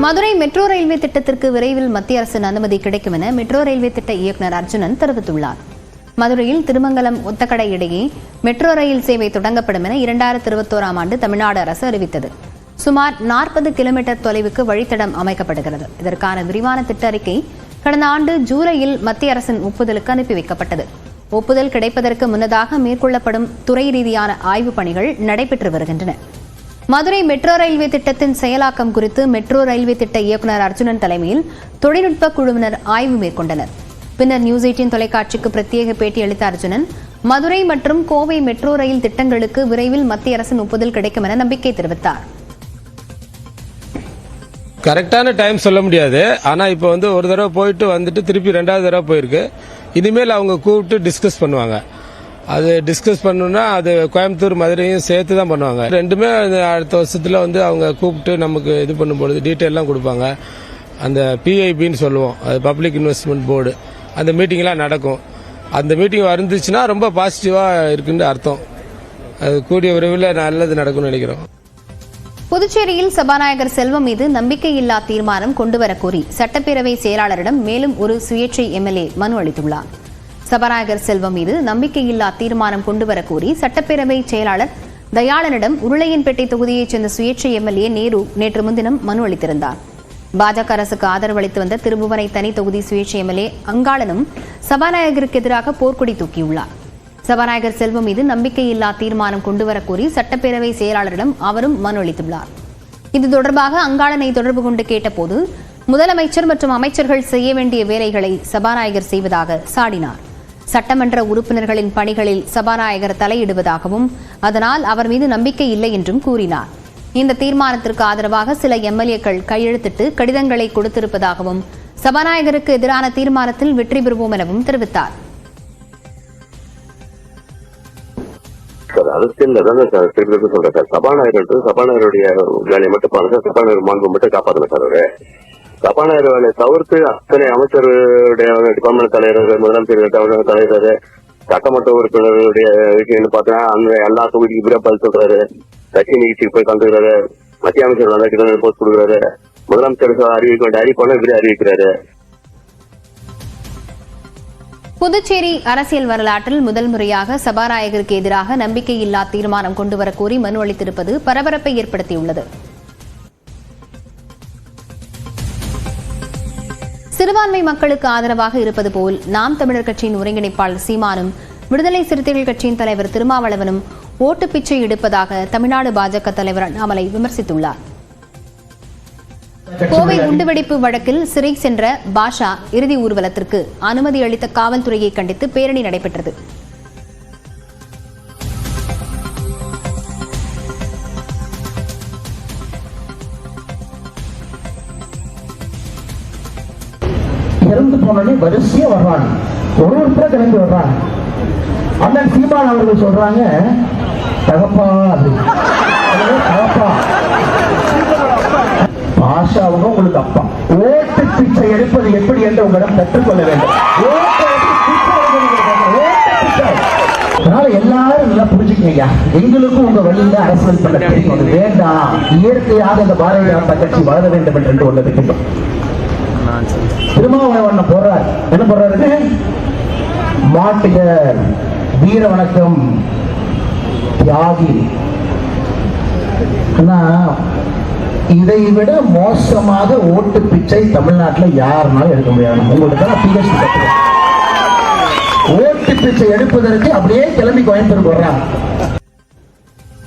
Madurai metro railway திட்டத்திற்கு விரைவில் மத்திய அரசின் அனுமதி கிடைக்கும் என மெட்ரோ ரயில்வே திட்ட இயக்குநர் அர்ஜுனன் தெரிவித்துள்ளார். மதுரையில் திருமங்கலம் ஒத்தக்கடை இடையே மெட்ரோ ரயில் சேவை தொடங்கப்படும் என இரண்டாயிரத்தி இருபத்தோராம் ஆண்டு தமிழ்நாடு அரசு அறிவித்தது. சுமார் நாற்பது கிலோமீட்டர் தொலைவுக்கு வழித்தடம் அமைக்கப்படுகிறது. இதற்கான விரிவான திட்ட அறிக்கை கடந்த ஆண்டு ஜூலையில் மத்திய அரசின் ஒப்புதலுக்கு அனுப்பி வைக்கப்பட்டது. ஒப்புதல் கிடைப்பதற்கு முன்னதாக மேற்கொள்ளப்படும் துறை ரீதியான ஆய்வுப் பணிகள் நடைபெற்று வருகின்றன. மதுரை மெட்ரோ ரயில்வே திட்டத்தின் செயலாக்கம் குறித்து மெட்ரோ ரயில்வே திட்ட இயக்குநர் அர்ஜுனன் தலைமையில் தொழில்நுட்ப குழுவினர் ஆய்வு மேற்கொண்டனர். பின்னர் நியூஸ் எயிட்டின் தொலைக்காட்சிக்கு பிரத்யேக பேட்டி அளித்த அர்ஜுனன் மதுரை மற்றும் கோவை மெட்ரோ ரயில் திட்டங்களுக்கு விரைவில் மத்திய அரசின் ஒப்புதல் கிடைக்கும் என நம்பிக்கை தெரிவித்தார். கரெக்டான டைம் சொல்ல முடியாது. ஆனா இப்போ வந்து ஒரு தடவை போயிட்டு வந்துட்டு திருப்பி ரெண்டாவது தடவை போயிருக்கு. இனிமேல் அவங்க கூப்பிட்டு டிஸ்கஸ் பண்ணுவாங்க. அது டிஸ்கஸ் பண்ணணும்னா அது கோயம்புத்தூர் மதுரையும் சேர்த்து தான் பண்ணுவாங்க. ரெண்டுமே அடுத்த வருஷத்தில் வந்து அவங்க கூப்பிட்டு நமக்கு இது பண்ணும்பொழுது டீட்டெயிலாம் கொடுப்பாங்க. அந்த பிஐபின்னு சொல்லுவோம். அது பப்ளிக் இன்வெஸ்ட்மெண்ட் போர்டு அந்த மீட்டிங்லாம் நடக்கும். அந்த மீட்டிங் வந்துச்சுன்னா ரொம்ப பாசிட்டிவாக இருக்குன்னு அர்த்தம். அது கூடிய விரைவில் நல்லது நடக்கும்னு நினைக்கிறோம். புதுச்சேரியில் சபாநாயகர் செல்வம் மீது நம்பிக்கையில்லா தீர்மானம் கொண்டுவரக் கோரி சட்டப்பேரவை செயலாளரிடம் மேலும் ஒரு சுயேட்சை எம்எல்ஏ மனு அளித்துள்ளார். சபாநாயகர் செல்வம் மீது நம்பிக்கையில்லா தீர்மானம் கொண்டுவர கோரி சட்டப்பேரவை செயலாளர் தயாளனிடம் உருளையன்பேட்டை தொகுதியைச் சேர்ந்த சுயேட்சை எம்எல்ஏ நேரு நேற்று முன்தினம் மனு அளித்திருந்தார். பாஜக அரசுக்கு ஆதரவு அளித்து வந்த திருபுவனை தனி தொகுதி சுயேட்சை எம்எல்ஏ அங்காளனும் சபாநாயகருக்கு எதிராக போர்க்கொடி தூக்கியுள்ளார். சபாநாயகர் செல்வம் மீது நம்பிக்கையில்லா தீர்மானம் கொண்டுவர கோரி சட்டப்பேரவை செயலாளரிடம் அவரும் மனு அளித்துள்ளார். இது தொடர்பாக அங்காளனை தொடர்பு கொண்டு கேட்டபோது முதலமைச்சர் மற்றும் அமைச்சர்கள் செய்ய வேண்டிய வேலைகளை சபாநாயகர் செய்வதாக சாடினார். சட்டமன்ற உறுப்பினர்களின் பணிகளில் சபாநாயகர் தலையிடுவதாகவும் அதனால் அவர் மீது நம்பிக்கை இல்லை என்றும் கூறினார். இந்த தீர்மானத்திற்கு ஆதரவாக சில எம்எல்ஏக்கள் கையெழுத்திட்டு கடிதங்களை கொடுத்திருப்பதாகவும் சபாநாயகருக்கு எதிரான தீர்மானத்தில் வெற்றி பெறுவோம் எனவும் தெரிவித்தார். அரசியல் தானே சார் திருப்பி சொல்றேன் சார். சபாநாயகர் சபாநாயகருடைய வேலையை மட்டும் பாருங்க. சபாநாயகர் மாண்பு மட்டும் காப்பாத்துங்க சார் அவரு. சபாநாயகர் வேலையை தவிர்த்து அத்தனை அமைச்சருடைய டிபார்ட்மெண்ட் தலைவர் முதலமைச்சர் தமிழக தலைவர் சட்டமன்ற உறுப்பினர்களுடைய விஷயம்னு பார்த்தா அந்த எல்லா தொகுதிக்கு பிறகு பதில் சொல்றாரு. கட்சி நிகழ்ச்சிக்கு போய் கலந்துக்கிறாரு. மத்திய அமைச்சர் வந்தாச்சு போஸ்ட் கொடுக்குறாரு. முதலமைச்சர் அறிவிக்க வேண்டிய அறிவிப்பான இப்படி அறிவிக்கிறாரு. புதுச்சேரி அரசியல் வரலாற்றில் முதல் முறையாக சபாநாயகருக்கு எதிராக நம்பிக்கையில்லா தீர்மானம் கொண்டுவரக் கோரி மனு அளித்திருப்பது பரபரப்பை ஏற்படுத்தியுள்ளது. சிறுபான்மை மக்களுக்கு ஆதரவாக இருப்பது போல் நாம் தமிழர் கட்சியின் ஒருங்கிணைப்பாளர் சீமானும் விடுதலை சிறுத்தைகள் கட்சியின் தலைவர் திருமாவளவனும் ஓட்டு பிச்சை எடுப்பதாக தமிழ்நாடு பாஜக தலைவர் அண்ணாமலை விமர்சித்துள்ளார். கோவை குண்டுவெடிப்பு வழக்கில் சிறை சென்ற பாஷா இறுதி ஊர்வலத்திற்கு அனுமதி அளித்த காவல்துறையை கண்டித்து பேரணி நடைபெற்றது. இறந்து போனோடனே வரிசையா வர்றாங்க ஒரு ஒருத்தர கிளம்பி வர்றாங்க அண்ணன் சீமான் அவர்கள் சொல்றாங்க தகப்பா அப்படின்னு. தகப்பா. பாஷா அவங்க உங்களுக்கு அப்பா. ஓட்டு பிச்சை எடுப்பது எப்படி என்று உங்களிடம் கற்றுக்கொள்ள வேண்டும். அதனால எல்லாரும் நல்லா புரிஞ்சுக்கீங்க. எங்களுக்கும் உங்க வழியில அரசியல் பண்ண தெரியும். வேண்டாம். இயற்கையாக இந்த பாரதிய ஜனதா கட்சி வளர வேண்டும் என்று ஒன்று இருக்கின்றோம் திருமாவளவன் போடுறார் என்ன போடுறாரு மாட்டுகர் வீர வணக்கம் தியாகி. ஆனா இதை விட மோசமாக ஓட்டு பிச்சை தமிழ்நாட்டில் யாருனாலும் எடுக்க முடியாது. உங்களுக்கு தான் பிஹெச்டி ஓட்டு பிச்சை எடுப்பதற்கு அப்படியே கிளம்பி கோயம்புத்தூர் போடுறாங்க